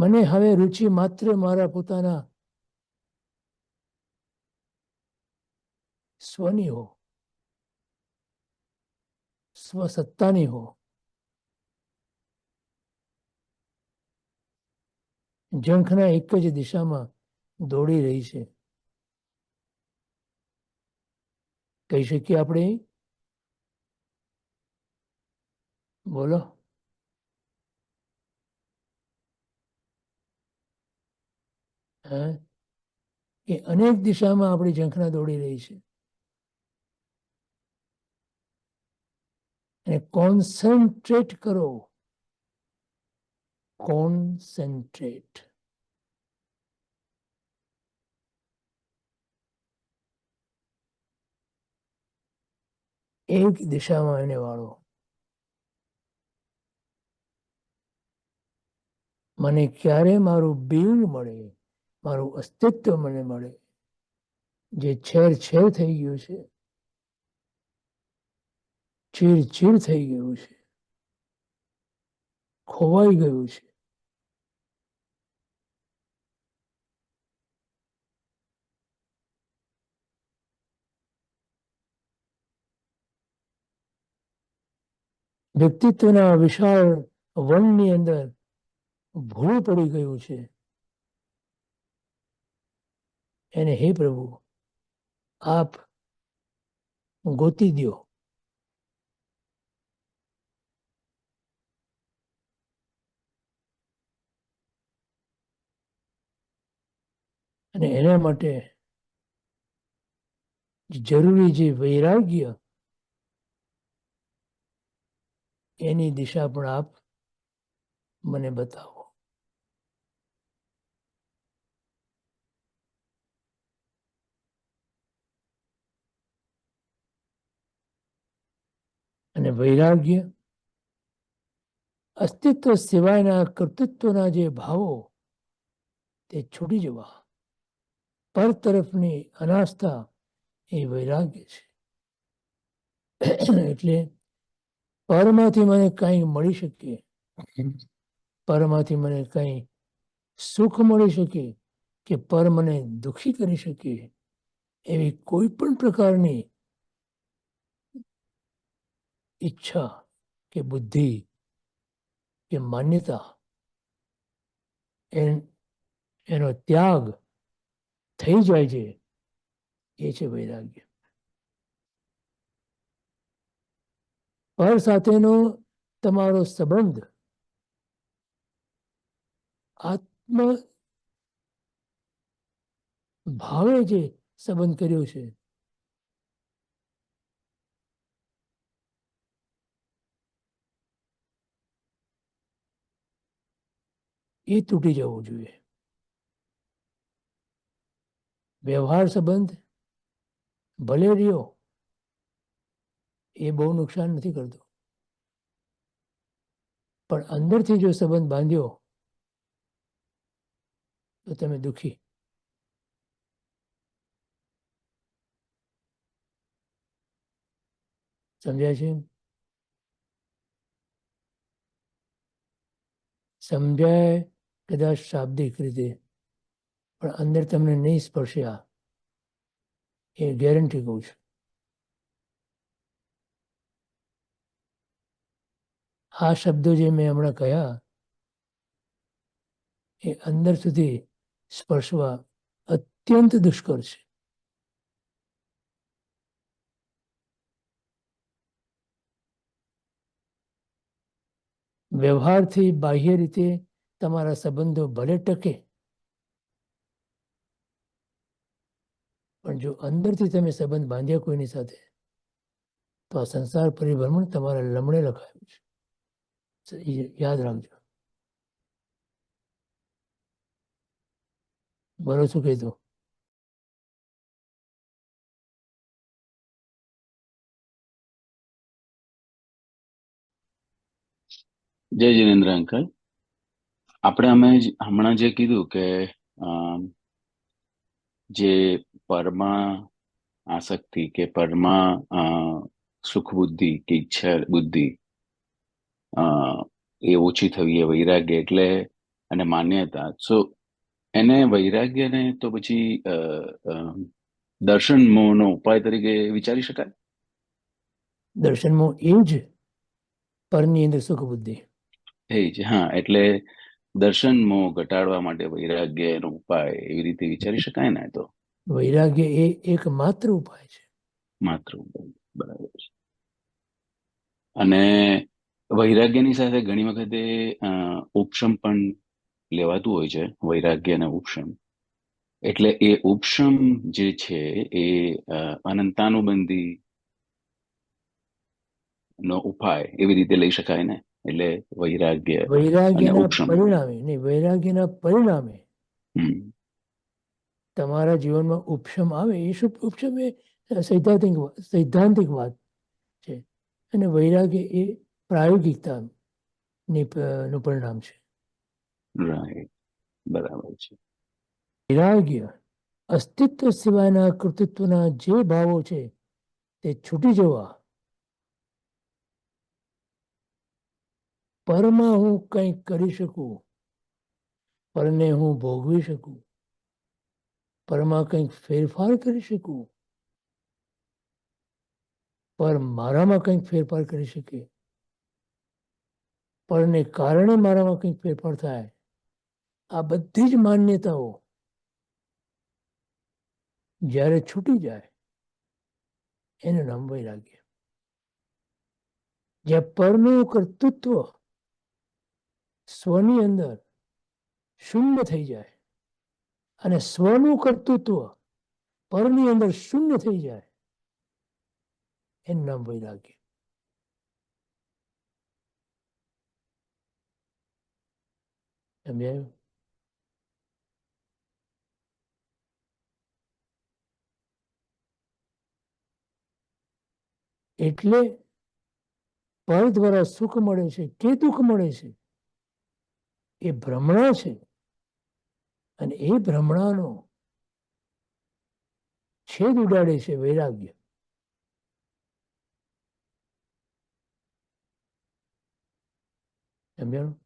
મને હવે રુચિ માત્ર મારા પોતાના સ્વની હો. સ્વસત્તાની હો. જંખના એક જ દિશામાં દોડી રહી છે. કહી શકીએ આપણે? બોલો. હા કે અનેક દિશામાં આપણી ઝંખના દોડી રહી છે. અને કોન્સન્ટ્રેટ કરો. કોન્સન્ટ્રેટ એક દિશામાં એને વાળો. મને ક્યારે મારું બિંગ મળે? મારું અસ્તિત્વ મને મળે. જે છેર છેર થઈ ગયું છે, ચીર ચીર થઈ ગયું છે, ખોવાઈ ગયું છે. વ્યક્તિત્વના વિશાળ વનની અંદર ભૂલું પડી ગયું છે. એને હે પ્રભુ, આપ ગોતી દ્યો. અને એના માટે જરૂરી જે વૈરાગ્ય, એની દિશા પણ આપ મને બતાવો. અને વૈરાગ્ય, અસ્તિત્વ સિવાયના કર્તૃત્વના જે ભાવો, તે છૂટી જવા. પર તરફની અનાસ્થા એ વૈરાગ્ય છે. એટલે પરમાંથી મને કંઈ મળી શકે, પરમાંથી મને કંઈ સુખ મળી શકે કે પર મને દુઃખી કરી શકે, એવી કોઈ પણ પ્રકારની ઈચ્છા કે બુદ્ધિ કે માન્યતા એનો ત્યાગ થઈ જાય છે એ છે વૈરાગ્ય પર સાથેનો તમારો સંબંધ આત્મ ભાવે જે સંબંધ કર્યો છે એ તૂટી જવું જોઈએ વ્યવહાર સંબંધ ભલે રહ્યો એ બહુ નુકસાન નથી કરતો પણ અંદરથી જો સંબંધ બાંધ્યો તો તમે દુખી સમજાય છે સમજાય કદાચ શાબ્દિક રીતે, પણ અંદર તમને નહીં સ્પર્શ્યા એ ગેરંટી કહું છું. આ શબ્દો જે મેં હમણાં કહ્યા, એ અંદર સુધી સ્પર્શવા અત્યંત દુષ્કર છે. વ્યવહારથી બાહ્ય રીતે તમારા સંબંધો ભલે ટકે, પણ જો અંદરથી તમે સંબંધ બાંધ્યા કોઈની સાથે, તો આ સંસાર પરિભ્રમણ તમારા લમણે લખાયું છે. યાદ રાખજો. બોલો, શું કીધું જય જિનેન્દ્ર અંકલ. આપણે અમે હમણાં જે કીધું કે જે પરમા આસક્તિ કે પરમા સુખ બુદ્ધિ કે ઈચ્છા બુદ્ધિ એ ઓછી થવી એ વૈરાગ્ય એટલે અને માન્યતા. સો એને વૈરાગ્યને તો પછી અ, અ, દર્શન મોહનો ઉપાય તરીકે વિચારી શકાય? દર્શનમાં એ જ પરની અંદર સુખ બુદ્ધિ એ જ હા એટલે દર્શન મોહ ઘટાડવા માટે વૈરાગ્યનો ઉપાય એવી રીતે વિચારી શકાય ને તો? વૈરાગ્ય એ એકમાત્ર ઉપાય છે. માત્ર ઉપાય. બરાબર છે. અને વૈરાગ્યની સાથે ઘણી વખતે ઉપશમ પણ લેવાતું હોય છે વૈરાગ્ય અને ઉપશમ. એટલે એ ઉપશમ જે છે એ અનંતાનુબંધી નો ઉપાય એવી રીતે લઈ શકાય ને? એટલે વૈરાગ્ય વૈરાગ્યના પરિણામે નહીં વૈરાગ્યના પરિણામે તમારા જીવનમાં ઉપશમ આવે એ શું ઉપશમ? એ સૈદ્ધાંતિક સૈદ્ધાંતિક વાત છે. અને વૈરાગ્ય એ પ્રાયોગિકતા નું પરિણામ છે. બરાબર છે. વૈરાગ્ય અસ્તિત્વ સિવાયના કૃતિત્વના જે ભાવો છે તે છૂટી જવા પરમાં હું કંઈક કરી શકું, પરને હું ભોગવી શકું, પરમાં કંઈક ફેરફાર કરી શકું, પર મારામાં કંઈક ફેરફાર કરી શકે, પરને કારણે મારામાં કંઈક ફેરફાર થાય. આ બધી જ માન્યતાઓ જ્યારે છૂટી જાય, એનું નામ વૈરાગ્ય જ્યાં પરનું કર્તૃત્વ સ્વની અંદર શૂન્ય થઈ જાય અને સ્વનું કર્તૃત્વ પરની અંદર શૂન્ય થઈ જાય એનું નામ વૈરાગ્ય. સમજાયું એટલે પર દ્વારા સુખ મળે છે કે દુઃખ મળે છે? એ ભ્રમણા છે. અને એ ભ્રમણાનો છેદ ઉડાડે છે વૈરાગ્ય. સમજાણું?